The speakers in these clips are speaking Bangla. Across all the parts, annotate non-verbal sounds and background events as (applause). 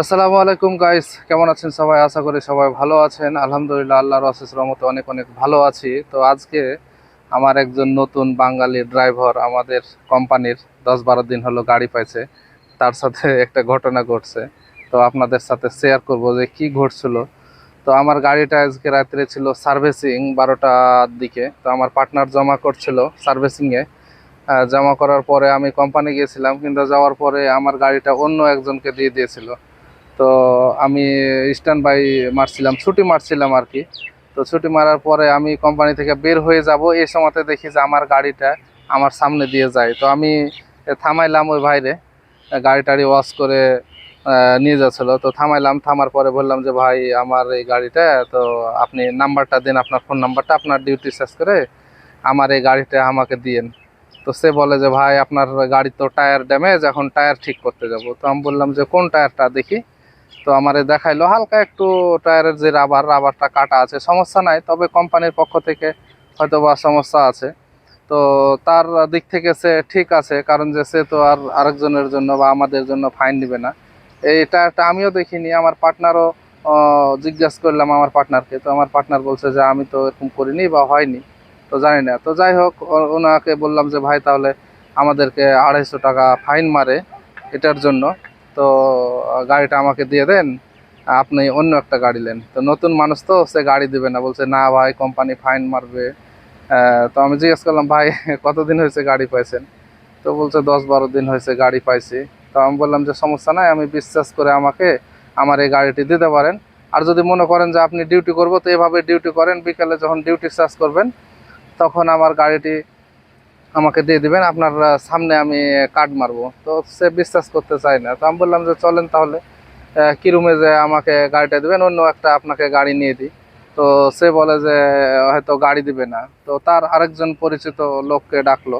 আসসালামু আলাইকুম গাইস কেমন আছেন সবাই? আশা করি সবাই ভালো আছেন। আলহামদুলিল্লাহ, আল্লাহর অশেষ রহমতে অনেক অনেক ভালো আছি। তো আজকে আমার একজন নতুন বাঙালি ড্রাইভার আমাদের কোম্পানির দশ বারো দিন হলো গাড়ি পাইছে। তার সাথে একটা ঘটনা ঘটছে। তো আপনাদের সাথে শেয়ার করব যে কি ঘটছিল। তো আমার গাড়িটা আজকে রাত্রে ছিল সার্ভিসিং বারোটার দিকে। তো আমার পার্টনার জমা করছিল সার্ভিসিংয়ে জমা করার পরে আমি কোম্পানি গিয়েছিলাম কিন্তু যাওয়ার পরে আমার গাড়িটা অন্য একজনকে দিয়ে দিয়েছিল। তো আমি স্ট্যান্ড বাই মারছিলাম, ছুটি মারছিলাম আর কি। তো ছুটি মারার পরে আমি কোম্পানি থেকে বের হয়ে যাব, এই সময়তে দেখি যে আমার গাড়িটা আমার সামনে দিয়ে যায়। তো আমি থামাইলাম ওই বাইরে গাড়ি টাড়ি ওয়াশ করে নিয়ে যাচ্ছিল। তো থামাইলাম, থামার পরে বললাম যে, ভাই, আমার এই গাড়িটা, তো আপনি নাম্বারটা দিন, আপনার ফোন নাম্বারটা, আপনার ডিউটি শেষ করে আমার এই গাড়িটা আমাকে দিয়েন। তো সে বলে যে, ভাই, আপনার গাড়ি তো টায়ার ড্যামেজ এখন টায়ার ঠিক করতে যাব। তো আমি বললাম যে, কোন টায়ারটা দেখি। তো আমারে দেখাইলো, হালকা একটু টায়ারের যে রাবার, রাবারটা কাটা আছে, সমস্যা নাই, তবে কোম্পানির পক্ষ থেকে হয়তো বা সমস্যা আছে। তো তার দিক থেকে সে ঠিক আছে, কারণ যে সে তো আর আরেকজনের জন্য বা আমাদের জন্য ফাইন দিবে না। এই টায়ারটা আমিও দেখিনি, আমার পার্টনারও জিজ্ঞাসা করলাম আমার পার্টনারকে, তো আমার পার্টনার বলছে যে আমি তো এরকম করিনি বা হয়নি, তো জানি না। তো যাই হোক ওনাকে বললাম যে ভাই তাহলে আমাদেরকে আড়াইশো টাকা ফাইন মারে এটার জন্য। তো গাড়িটা আমাকে দিয়ে দেন, আপনি অন্য একটা গাড়ি নেন। তো নতুন মানুষ তো, সে গাড়ি দিবে না। বলছে, না ভাই কোম্পানি ফাইন মারবে। তো আমি জিজ্ঞেস করলাম, ভাই, (laughs) কতদিন হয়েছে গাড়ি পাইছেন? তো বলছে, দশ বারো দিন হয়েছে গাড়ি পাইছি। তো আমি বললাম যে, সমস্যা নাই, আমি বিশ্বাস করে আমাকে, আমার এই গাড়িটি দিতে পারেন। আর যদি মনে করেন যে আপনি ডিউটি করব, তো এভাবে ডিউটি করেন। বিকেলে যখন ডিউটি শেষ করবেন, তখন আমার গাড়িটি আমাকে দিয়ে দিবেন, আপনার সামনে আমি কার্ড মারবো। তো সে বিশ্বাস করতে চায় না। তো আমি বললাম যে, চলেন তাহলে কি রুমে যে আমাকে গাড়িটা দিবেন, অন্য একটা আপনাকে গাড়ি নিয়ে দিই। তো সে বলে যে, হয়তো গাড়ি দিবে না। তো তার আরেকজন পরিচিত লোককে ডাকলো।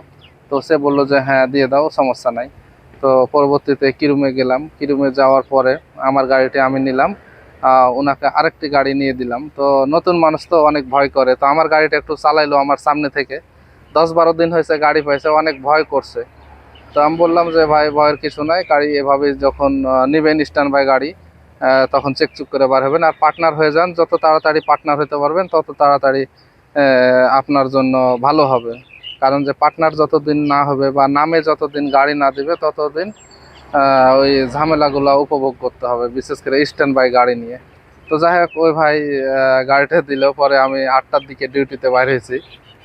তো সে বলল যে হ্যাঁ দিয়ে দাও, সমস্যা নাই। তো পরবর্তীতে কিরুমে গেলাম। কিরুমে যাওয়ার পরে আমার গাড়িটি আমি নিলাম। ওনাকে আরেকটি গাড়ি নিয়ে দিলাম। তো নতুন মানুষ তো অনেক ভয় করে। তো আমার গাড়িটা একটু চালাইলো আমার সামনে থেকে। দশ বারো দিন হয়েছে, গাড়ি পাইছে, অনেক ভয় করছে। তো আমি বললাম যে, ভাই, ভয়ের কিছু নাই, গাড়ি এভাবে যখন নেবেন স্ট্যান্ড বাই গাড়ি তখন চেক চুক করে বার হবেন। আর পার্টনার হয়ে যান, যত তাড়াতাড়ি পার্টনার হতে পারবেন, তত তাড়াতাড়ি আপনার জন্য ভালো হবে। কারণ যে পার্টনার যতদিন না হবে বা নামে যতদিন গাড়ি না দিবে, ততদিন ওই ঝামেলাগুলো উপভোগ করতে হবে, বিশেষ করে স্ট্যান্ড বাই গাড়ি নিয়ে। তো যাই হোক, ওই ভাই গাড়িটা দিলেও পরে আমি আটটার দিকে ডিউটিতে বাইর হয়েছি।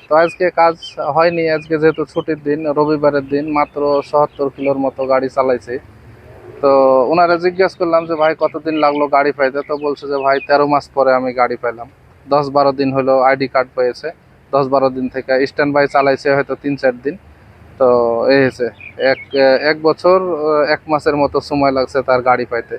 তো আজকে কাজ হয়নি, আজকে যেহেতু ছুটির দিন, রবিবারের দিন, মাত্র সত্তর কিলোর মতো গাড়ি চালাইছি। তো ওনারা জিজ্ঞেস করলাম যে, ভাই, কতদিন লাগল গাড়ি পাইতে? তো বলছে যে, ভাই, তেরো মাস পরে আমি গাড়ি পাইলাম। দশ বারো দিন হলো আইডি কার্ড পেয়েছে। দশ বারো দিন থেকে স্ট্যান্ড বাই চালাইছে হয়তো তিন চার দিন। তো এই হয়েছে। এক এক বছর, এক মাসের মতো সময় লাগছে তার গাড়ি পাইতে।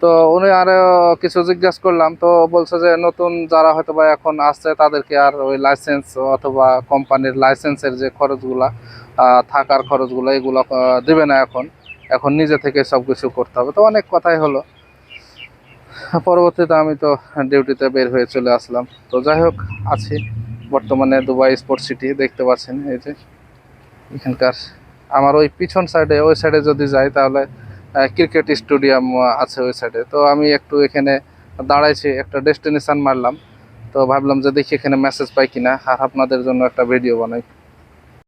তো উনি আরও কিছু জিজ্ঞেস করলাম, তো বলছে যে নতুন যারা হয়তো বা এখন আসছে তাদেরকে আর ওই লাইসেন্স অথবা কোম্পানির লাইসেন্সের যে খরচগুলা থাকার খরচগুলো এগুলো দেবে না এখন। এখন নিজে থেকে সব কিছু করতে হবে। তো অনেক কথাই হলো। পরবর্তীতে আমি তো ডিউটিতে বের হয়ে চলে আসলাম। তো যাই হোক, আছি। বর্তমানে দুবাই স্পোর্টস সিটি দেখতে পাচ্ছেন, এই যে। এখানকার আমার ওই পিছন সাইডে ওই সাইডে যদি যাই তাহলে ক্রিকেট স্টেডিয়াম আছে ওই সাইডে তো আমি একটু এখানে দাঁড়াইছি, একটা ডেস্টিনেশন মারলাম। তো ভাবলাম যে দেখি এখানে মেসেজ পাই কিনা, আর আপনাদের জন্য একটা ভিডিও বানাই।